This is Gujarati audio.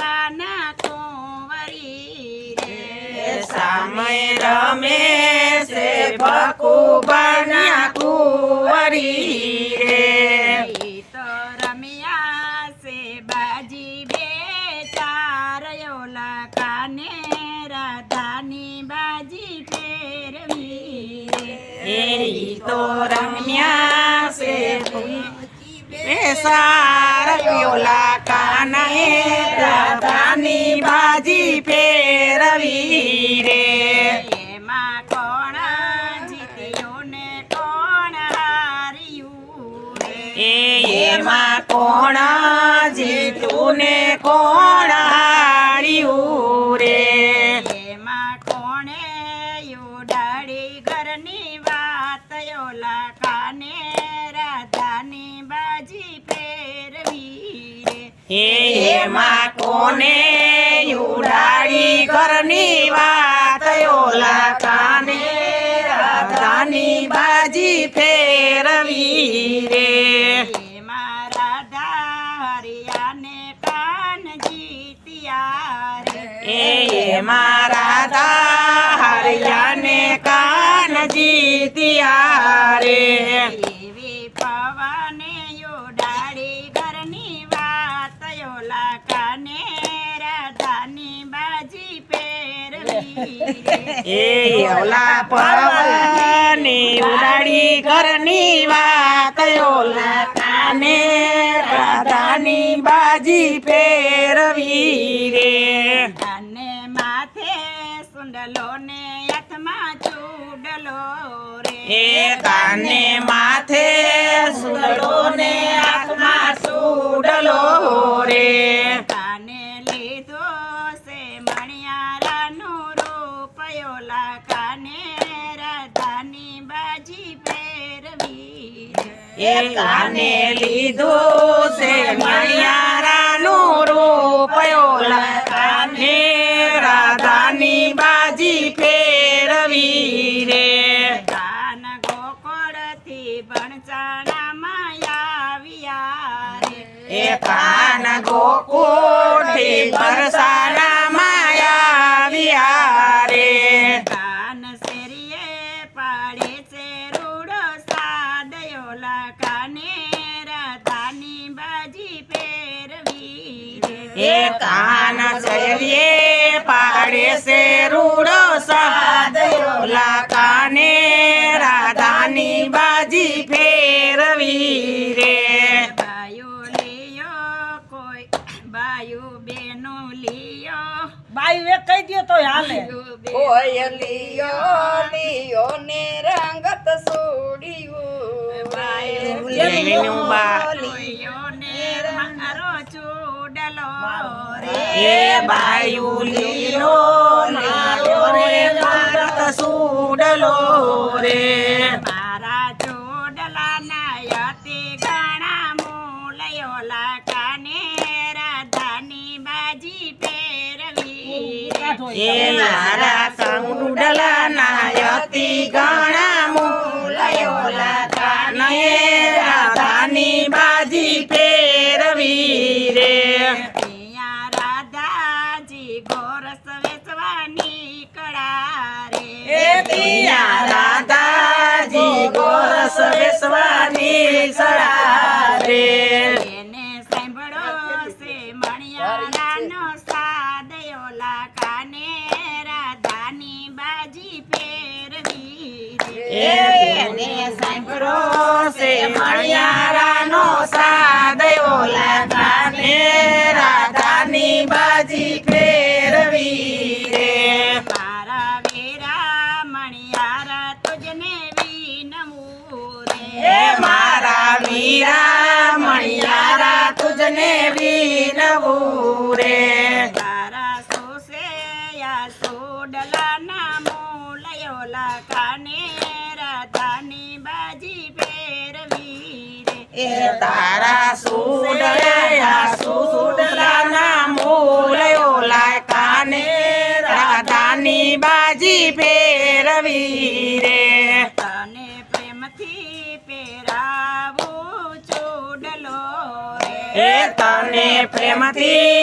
બાના કોવરી રે. સામય રમે છે ભકુબાના કુંવરી રે. તો રમ્યા છે બાજી બે ચારયોલા કાને રાધાની બાજી ફેરવી રે. તો રમ્યા છે. બેસાર યોલા કાને એમાં કોણ જીતું ને કોણ હાર્યું રે એમાં કોણે ઉડાડી ઘરની વાત ઓલા કાને રાધાની બાજી ફેરવી રે એમાં કોને ઉડાડી ઘરની વાત ઓલા કાને રાધાની બાજી ફેરવી રે એ મારા હરિયાને કાન જીત્યા રે. એવી પવને ઉડાડી ઘરની વાત ઓલા કાને રાધાની બાજી રે એ ઓલા પવની ઉડાડી ઘરની વાત ઓલા કાને રાધાની બાજી ફેરવી રે. સુંડલો ને હાથમાં ચૂડલો રે. કાને માથે સુડલો ને હાથમાં સુડલો રે. કાને લીધો સે મણિયારાનું રૂપ ઓલા કાને રાધાની બાજી ફેરવી એ કાને લીધો સે મણિયારાનું ગોકળથી ચણા આવ્યા રે. એ કાન ગોકુળથી બરસાના માયા રે. કાન શેરીએ પાડે છે રૂડો સાદયોલા કાને રાધાની બાજી પેરવી એ કાન શેરીએ પાડે છે રૂડો સાદયોલા લિયો વે કહી દ્યો તો હાલે. બાયો બે- લેલીનું બા. ને રંગરો ચૂડલો રે એ બાયુ એ મારા સંડલા નાયતી ગણા મુલયોલા કાને રાધાની બાજી ફેરવી રે રાધાજી ગોરસ વેચવાની કળા રે એ પિયા રાધાજી ગોરસ વેસવાની સડા રે એને સાંભળો સે મણિયારાનો એને સાંભળો છે મણિયારાનો સાદયો લાગાને રાધાની બાજી ફેરવી રે મારા વેરા મણિયારા તુજને વિનમું રે મારા વીરા મણિયારા તુજને વિનવું રે તારા સોસે યા સોડલાના મૂલયોલા કાને રાધાની બાજી ફેરવી રે એ તારા સુડયા સુડલાના મૂળયો લાકાને રાધાની બાજી પેરવી રે તને પ્રેમથી પહેરાવું ચૂડલો એ રે તને પ્રેમથી